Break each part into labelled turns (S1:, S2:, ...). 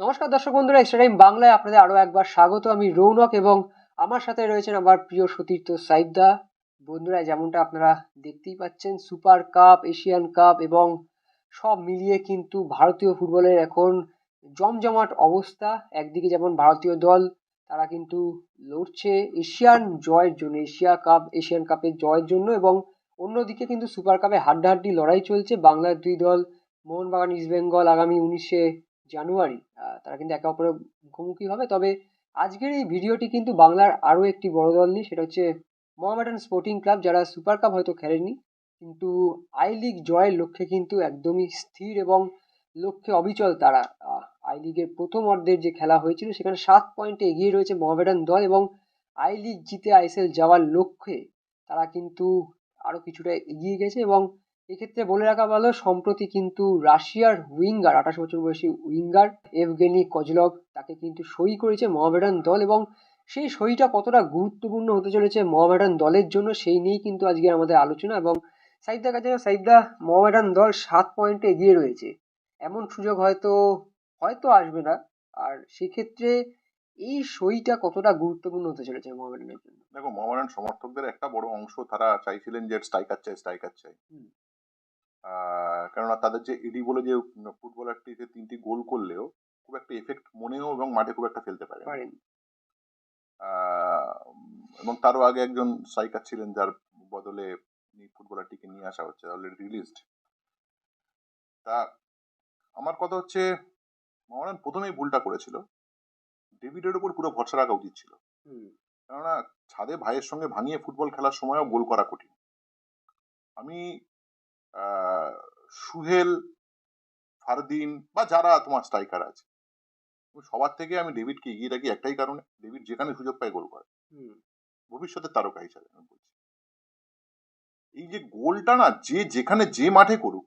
S1: নমস্কার দর্শক বন্ধুরা এক্সট্রা টাইম বাংলায় আপনাদের আরও একবার স্বাগত। আমি রৌনক এবং আমার সাথে রয়েছেন আমার প্রিয় সতীর্থ সাইবদা। বন্ধুরা, যেমনটা আপনারা দেখতেই পাচ্ছেন, সুপার কাপ, এশিয়ান কাপ এবং সব মিলিয়ে কিন্তু ভারতীয় ফুটবলের এখন জমজমাট অবস্থা। একদিকে যেমন ভারতীয় দল, তারা কিন্তু লড়ছে এশিয়ান জয়ের জন্য, এশিয়া কাপ, এশিয়ান কাপের জয়ের জন্য এবং অন্যদিকে কিন্তু সুপার কাপে হাড্ডাহাড্ডি লড়াই চলছে। বাংলার দুই দল, মোহনবাগান, ইস্ট বেঙ্গল আগামী উনিশে জানুয়ারি তারা কিন্তু একে অপরের মুখোমুখি হবে। তবে আজকের এই ভিডিওটি কিন্তু বাংলার আরও একটি বড় দল নিয়ে, সেটা হচ্ছে মোহামেডান স্পোর্টিং ক্লাব, যারা সুপার কাপ হয়তো খেলেনি কিন্তু আই লিগ জয়ের লক্ষ্যে কিন্তু একদমই স্থির এবং লক্ষ্যে অবিচল তারা। আই লিগের প্রথম অর্ধের যে খেলা হয়েছিল, সেখানে সাত পয়েন্টে এগিয়ে রয়েছে মোহামেডান দল এবং আই লিগ জিতে আইএসএল যাওয়ার লক্ষ্যে তারা কিন্তু আরও কিছুটা এগিয়ে গেছে এবং এক্ষেত্রে বলে রাখা ভালো সম্প্রতি কিন্তু রাশিয়ার উইঙ্গার আঠাশ বছর বয়সী উইঙ্গার এভগেনি কজলভ তাকে কিন্তু সই করেছে মোহামেডান দল এবং সেই সইটা কতটা গুরুত্বপূর্ণ হতে চলেছে মোহামেডান দলের জন্য সেই নিয়েই কিন্তু আজকে আমাদের আলোচনা এবং সাইবদার কাছে সাইবদা মোহামেডান দল সাত পয়েন্টে এগিয়ে রয়েছে। এমন সুযোগ হয়তো হয়তো আসবে না আর সেক্ষেত্রে এই সইটা কতটা গুরুত্বপূর্ণ হতে চলেছে মোহামেডানের জন্য?
S2: দেখো মোহামেডান সমর্থকদের একটা বড় অংশ তারা চাইছিলেন যে স্ট্রাইকার চাই স্ট্রাইকার চাই। কেননা তাদের যে এডি বলে যে ফুটবলারটি যে তিনটি গোল করলেও খুব একটা এফেক্ট মনেও এবং মাঠে খুব একটা ফেলতে পারে আহ, এবং তারও আগে একজন স্ট্রাইকার ছিলেন যার বদলে ফুটবলারটিকে নিয়ে আসা হচ্ছে অলরেডি রিলিজড তা আমার কথা হচ্ছে মোহামেডান প্রথমেই ভুলটা করেছিল। ডেভিডের উপর পুরো ভরসা রাখা উচিত ছিল। কেননা ছাদে ভাইয়ের সঙ্গে ভাঙিয়ে ফুটবল খেলার সময়ও গোল করা কঠিন। আমি সুহেল ফারদিন বা যারা তোমার স্ট্রাইকার আছে। সবার থেকে আমি ডেভিডকে এগিয়ে রাখি একটাই কারণে ডেভিড যেখানে সুযোগ পায় গোল করে। ভবিষ্যতের তারকা হিসাবে আমি বলছি। এই যে গোলটা না যে যেখানে যে মাঠে করুক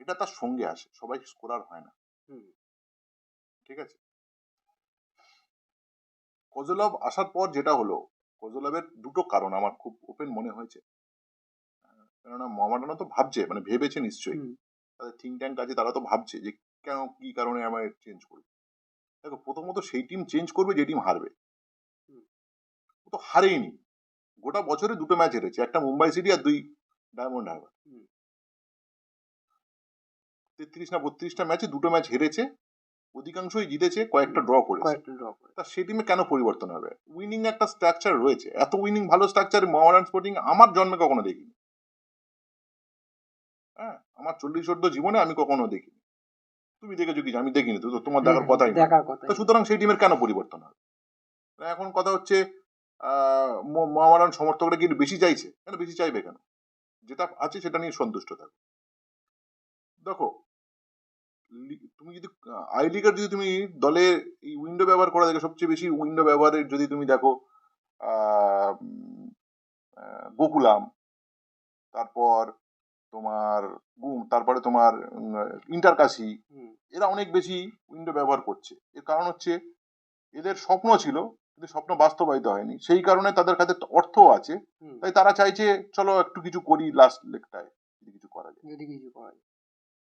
S2: এটা তার সঙ্গে আসে সবাই স্কোরার হয় না।
S1: হুম।
S2: ঠিক আছে? কজলভ আসার পর যেটা হলো কজলভের দুটো কারণ আমার খুব ওপেন মনে হয়েছে। কেননা মোহামেডানও তো ভাবছে মানে ভেবেছে নিশ্চয়ই। তাদের থিঙ্ক ট্যাঙ্ক আছে তারা তো ভাবছে যে কেন কি কারণে আমার চেঞ্জ করবে। দেখো প্রথমত সেই টিম চেঞ্জ করবে যে টিম হারবে। ও তো হারেইনি। গোটা বছরে দুটো ম্যাচ হেরেছে একটা মুম্বাই সিটি আর দুই ডায়মন্ড হারবার তেত্রিশ না বত্রিশটা ম্যাচে দুটো ম্যাচ হেরেছে অধিকাংশই জিতেছে কয়েকটা ড্র
S1: করে
S2: তা সেই টিমে কেন পরিবর্তন হবে? উইনিং একটা স্ট্রাকচার রয়েছে। এত উইনিং ভালো স্ট্রাকচার মোহামেডান স্পোর্টিং আমার জন্মে কখনো দেখিনি। হ্যাঁ আমার চল্লিশ চোদ্দ জীবনে আমি কখনো দেখিনি। তুমি দেখেছ কি আমি দেখিনি তো তোমার দেখার কথাই। তো সুতরাং সেই টিমের কেন পরিবর্তন হবে? এখন কথা হচ্ছে আহ, মো- সমর্থকরা কি বেশি চাইছে? কেন বেশি চাইবে কেন? যেটা আছে সেটা নিয়ে সন্তুষ্ট থাকো। দেখো তুমি যদি আই লিগের যদি তুমি দলে এই উইন্ডো ব্যবহার করা দেখো সবচেয়ে বেশি উইন্ডো ব্যবহারের যদি তুমি দেখো আহ, গোকুলাম তারপর তোমার গুম তারপরে তোমার ইন্টারকাশি এরা অনেক বেশি উইন্ডো ব্যবহার করছে। এর কারণ হচ্ছে এদের স্বপ্ন ছিল কিন্তু স্বপ্ন বাস্তবায়িত হয়নি। সেই কারণে তাদের কাছে অর্থ আছে। তাই তারা চাইছে চলো একটু কিছু করি লাস্ট লেগটায় যদি কিছু করা যায়।
S1: যদি কিছু করা যায়।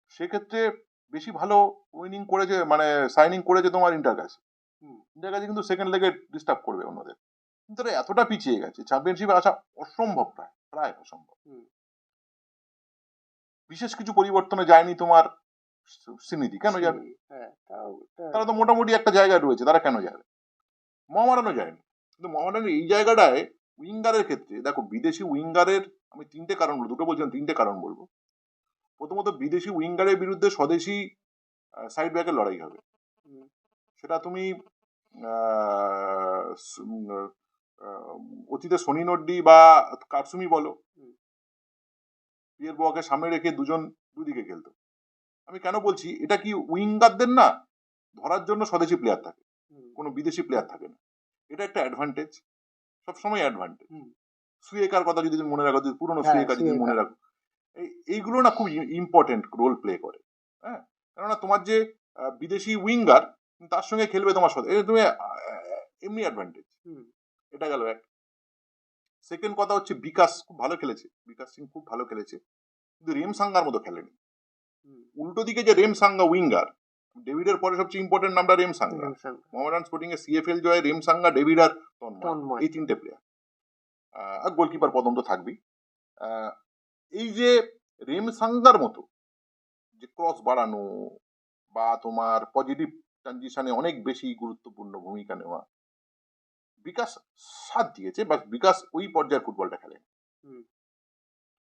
S2: সেক্ষেত্রে বেশি ভালো উইনিং করেছে মানে সাইনিং করেছে তোমার ইন্টার ইন্টারকাশি
S1: হুম।
S2: ইন্টারকাশি কিন্তু সেকেন্ড লেগে ডিস্টার্ব করবে অন্যদের। কিন্তু এতটা পিছিয়ে গেছে। চ্যাম্পিয়নশিপে আসা অসম্ভব প্রায় প্রায় অসম্ভব। বিশেষ কিছু পরিবর্তনে যায়নি তোমার সিনিধি কেন যাবে?
S1: হ্যাঁ
S2: তারা তো মোটামুটি একটা জায়গায় রয়েছে তারা কেন যাবে? মোহামেডানও যায়নি। কিন্তু মোহামেডানের এই জায়গাটায় উইঙ্গারের ক্ষেত্রে দেখো বিদেশি উইঙ্গারের আমি তিনটে কারণ বলব দুটো বলছিলাম তিনটে কারণ বলব। প্রথমত বিদেশি উইঙ্গারের বিরুদ্ধে স্বদেশি সাইড ব্যাকের লড়াই হবে। সেটা তুমি অতীতে সোনি নড্ডি বা কাটসুমি বলো। পিয়ের বোয়াকে সামনে রেখে দুজন দুদিকে খেলতো। আমি কেন বলছি এটা কি উইঙ্গারদের না? ধরার জন্য স্বদেশি প্লেয়ার থাকে। কোনো বিদেশি প্লেয়ার থাকে না। এটা একটা অ্যাডভান্টেজ সবসময় অ্যাডভান্টেজ। সুয়েকার কথা যদি মনে রাখো যদি পুরোনো
S1: হ্যাঁ,
S2: সুয়েকার যদি মনে রাখো এই এইগুলো না খুব ইম্পর্টেন্ট রোল প্লে করে হ্যাঁ? কেননা তোমার যে বিদেশি উইঙ্গার তার সঙ্গে খেলবে তোমার সাথে এটা তুমি এমনি অ্যাডভান্টেজ এটা গেল এক। সেকেন্ড কথা হচ্ছে বিকাশ খুব ভালো খেলেছে। বিকাশ সিং খুব ভালো খেলেছে। কিন্তু রেম সাঙ্গার মতো খেলেনি। উল্টো দিকে যে রেম সাঙ্গা উইঙ্গার ডেভিডের পরে সবচেয়ে ইম্পর্টেন্ট নামটা রেম সাঙ্গা। মোহামেডান স্পোর্টিং এ সিএফএল জয় রেম সাঙ্গা ডেভিড আর তন্ময়। এই তিনটে প্লেয়ার আর গোলকিপার পদম তো থাকবেই। এই যে রেম সাঙ্গার মতো যে ক্রস বাড়ানো বা তোমার পজিটিভ ট্রানজিশনে অনেক বেশি গুরুত্বপূর্ণ ভূমিকা নেওয়া বিকাশ সাথ দিয়েছে বা বিকাশ ওই পর্যায়ের ফুটবলটা খেলে।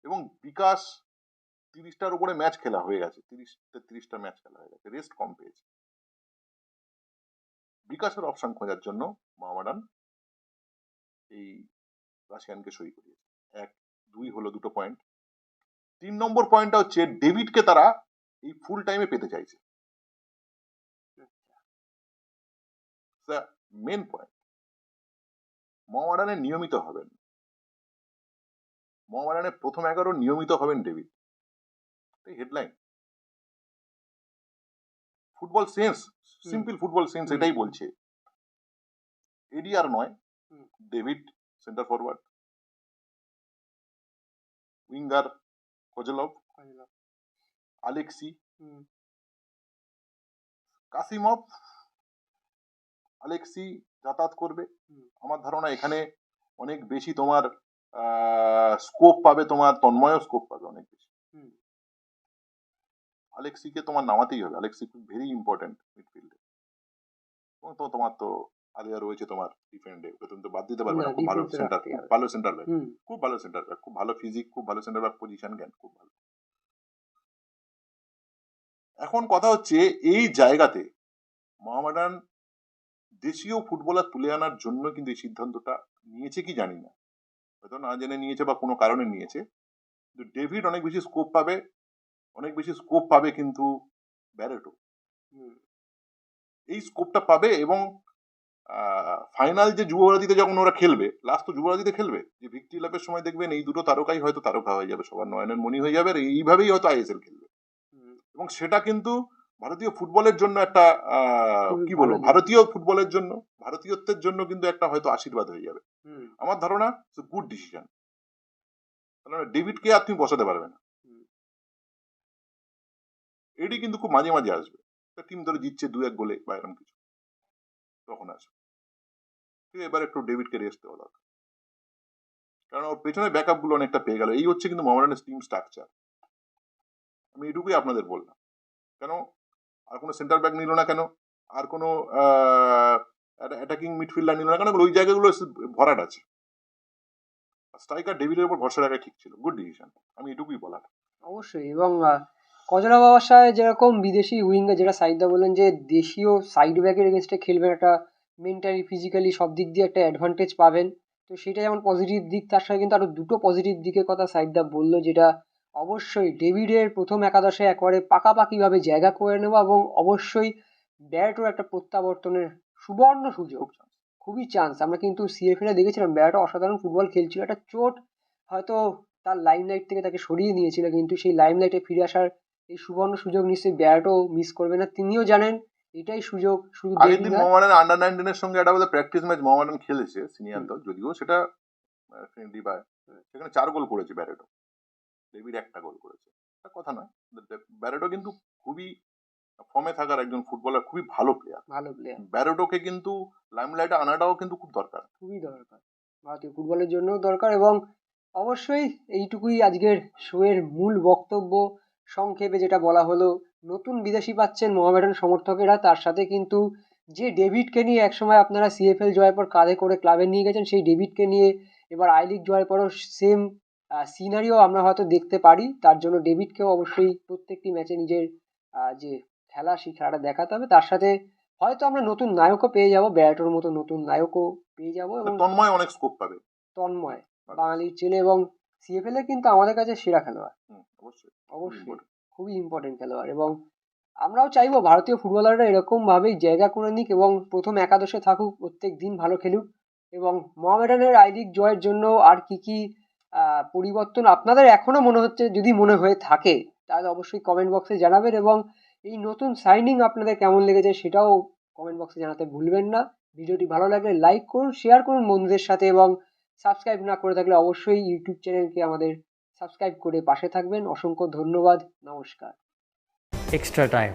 S2: এবং বিকাশ তিরিশটার উপরে ম্যাচ খেলা হয়ে গেছে তিরিশ তেত্রিশটা ম্যাচ খেলা হয়ে গেছে রেস্ট কম পেয়েছে। বিকাশের অপশন খোঁজার জন্য মোহামেডান এই রাশিয়ানকে সই করিয়েছে। এক দুই হলো দুটো পয়েন্ট তিন নম্বর পয়েন্টটা হচ্ছে ডেভিডকে তারা এই ফুল টাইমে পেতে চাইছে। মেন পয়েন্ট মোহামেডানে নিয়মিত হবেন। মোহামেডানে প্রথম এগারো নিয়মিত হবেন David. Headline football sense simple football sense এটাই বলছে। এডি আর নয় David centre forward. Winger Kozelov Alexei. Kasimov. Alexei যাতায়াত করবে। আমার ধারণা এখানে অনেক বেশি তোমার স্কোপ পাবে তোমার তন্ময় স্কোপ পাবে অনেক বেশি। আলেক্সিকে তোমার নামাতেই হবে। আলেক্সি খুব ভেরি ইম্পর্টেন্ট মিডফিল্ডে তো তোমার তো আলিয়া রয়েছে তোমার ডিফেন্ডে তুমি তো বাদ দিতে পারবে
S1: না,
S2: না খুব ভালো সেন্টার ভালো সেন্টার ব্যাক খুব ভালো সেন্টার ব্যাক খুব ভালো ফিজিক খুব ভালো সেন্টার ব্যাক পজিশন জ্ঞান খুব ভালো। এখন কথা হচ্ছে এই জায়গাতে মোহামেডান দেশীয় ফুটবলার তুলে আনার জন্য কিন্তু এই সিদ্ধান্তটা নিয়েছে কি জানি না। হয়তো না জেনে নিয়েছে বা কোনো কারণে নিয়েছে। কিন্তু ডেভিড অনেক বেশি স্কোপ পাবে অনেক বেশি স্কোপ পাবে কিন্তু ব্যারেটো। এই স্কোপটা পাবে এবং ফাইনাল যে যুবরাজিতে যখন ওরা খেলবে লাস্ট তো যুবরাজিতে খেলবে যে ভিক্টি লাভের সময় দেখবেন এই দুটো তারকাই হয়তো তারকা হয়ে যাবে সবার নয়নের মনি হয়ে যাবে আর এইভাবেই হয়তো আইএসএল খেলবে। এবং সেটা কিন্তু ভারতীয় ফুটবলের জন্য একটা কি বলব? ভারতীয় ফুটবলের জন্য ভারতীয়ত্বের জন্য কিন্তু একটা হয়তো আশীর্বাদ হয়ে যাবে। আমার ধারণা গুড ডিসিশন ডেভিডকে তুমি বসাতে পারবে না। এডি কিন্তু খুব মাঝে মাঝে আসবে। টিম ধরে জিতছে দু এক গোলে বা এরকম কিছু। তখন আসবে। ঠিক এবার একটু ডেভিডকে রেস্ট দেওয়া দরকার। কারণ ওর পেছনে ব্যাকআপগুলো অনেকটা পেয়ে গেল। এই হচ্ছে কিন্তু মোহামেডানের টিম স্ট্রাকচার আমি এটুকুই আপনাদের বললাম। কেন আর কোনো সেন্টার ব্যাক নিল না কেন? আর কোনো অ্যাটাকিং মিডফিল্ডার নিল না কেন? ওই জায়গাগুলো ভরাট আছে। স্ট্রাইকার ডেভিডের উপর ভরসা রাখা ঠিক ছিল। গুড ডিসিশন আমি এটুকুই বলার।
S1: অবশ্যই। এবং কজলা বাবাসায় যেরকম বিদেশি উইঙ্গার যেটা সাইডদা বললেন যে দেশীয় সাইড ব্যাকের এগেনস্টে খেলবেন, একটা মেন্টালি ফিজিক্যালি সব দিক দিয়ে একটা অ্যাডভান্টেজ পাবেন। তো সেটা যেমন পজিটিভ দিক, তার সাথে কিন্তু আরও দুটো পজিটিভ দিকের কথা সাইডদা বলল, যেটা অবশ্যই ডেভিডের প্রথম একাদশে একবারে পাকাপাকিভাবে জায়গা করে নেওয়া এবং অবশ্যই ব্যাটও একটা প্রত্যাবর্তনের সুবর্ণ সুযোগ। খুবই চান্স আমরা কিন্তু সিএফএ দেখেছিলাম ব্যাটও অসাধারণ ফুটবল খেলছিল। একটা চোট হয়তো তার লাইমলাইট থেকে তাকে সরিয়ে নিয়েছিল কিন্তু সেই লাইমলাইটে ফিরে আসার এই সুবর্ণ সুযোগ নিশ্চয়ই ব্যাটও মিস করবে না। তিনিও জানেন এটাই সুযোগ শুধু
S2: আগের দিন মোহামেডান আন্ডার নাইনটিনের সঙ্গে একটা বোধহয় প্র্যাকটিস ম্যাচ মোহামেডান খেলেছে সিনিয়র দল যদিও সেটা ফ্রেন্ডলি বা সেখানে চার গোল করেছে ব্যারেটো ডেভিড একটা গোল করেছে। কথা নয়। ব্যারেটো কিন্তু খুবই ফর্মে থাকার একজন ফুটবলার খুবই ভালো প্লেয়ার
S1: ভালো প্লেয়ার
S2: ব্যারেটোকে কিন্তু লাইমলাইটে আনাটাও কিন্তু খুব দরকার।
S1: খুবই দরকার। ভারতীয় ফুটবলের জন্যও দরকার এবং অবশ্যই এইটুকুই আজকের শোয়ের মূল বক্তব্য। সংক্ষেপে যেটা বলা হলো নতুন বিদেশি পাচ্ছেন মোহামেডান সমর্থকেরা। তার সাথে কিন্তু যে ডেভিডকে নিয়ে একসময় আপনারা সিএফএল জয়ের পর কাঁধে করে ক্লাবে নিয়ে গেছেন সেই ডেভিডকে নিয়ে এবার আই লিগ জয়ের পরও সেম সিনারিও আমরা হয়তো দেখতে পারি। তার জন্য ডেভিডকেও অবশ্যই প্রত্যেকটি ম্যাচে নিজের যে খেলা সেই খেলাটা দেখাতে হবে। তার সাথে হয়তো আমরা নতুন নায়কও পেয়ে যাব ব্যারাটোর মতো নতুন নায়কও পেয়ে যাব এবং
S2: তন্ময় অনেক স্কোপ পাবে।
S1: তন্ময় বাঙালির ছেলে এবং সিএফএল এ কিন্তু আমাদের কাছে সেরা খেলোয়াড়।
S2: অবশ্যই।
S1: অবশ্যই। খুবই ইম্পর্টেন্ট খেলোয়াড় এবং আমরাও চাইব ভারতীয় ফুটবলাররা এরকম ভাবেই জায়গা করে নিক এবং প্রথম একাদশে থাকুক প্রত্যেক দিন ভালো খেলুক এবং মোহামেডানের আই লিগ জয়ের জন্য আর কি কি পরিবর্তন আপনাদের এখনও মনে হচ্ছে যদি মনে হয়ে থাকে, তাহলে অবশ্যই কমেন্ট বক্সে জানাবেন এবং এই নতুন সাইনিং আপনাদের কেমন লেগেছে সেটাও কমেন্ট বক্সে জানাতে ভুলবেন না। ভিডিওটি ভালো লাগলে লাইক করুন শেয়ার করুন বন্ধুদের সাথে এবং সাবস্ক্রাইব না করে থাকলে অবশ্যই ইউটিউব চ্যানেলকে আমাদের সাবস্ক্রাইব করে পাশে থাকবেন। অসংখ্য ধন্যবাদ, নমস্কার।
S3: Extra time.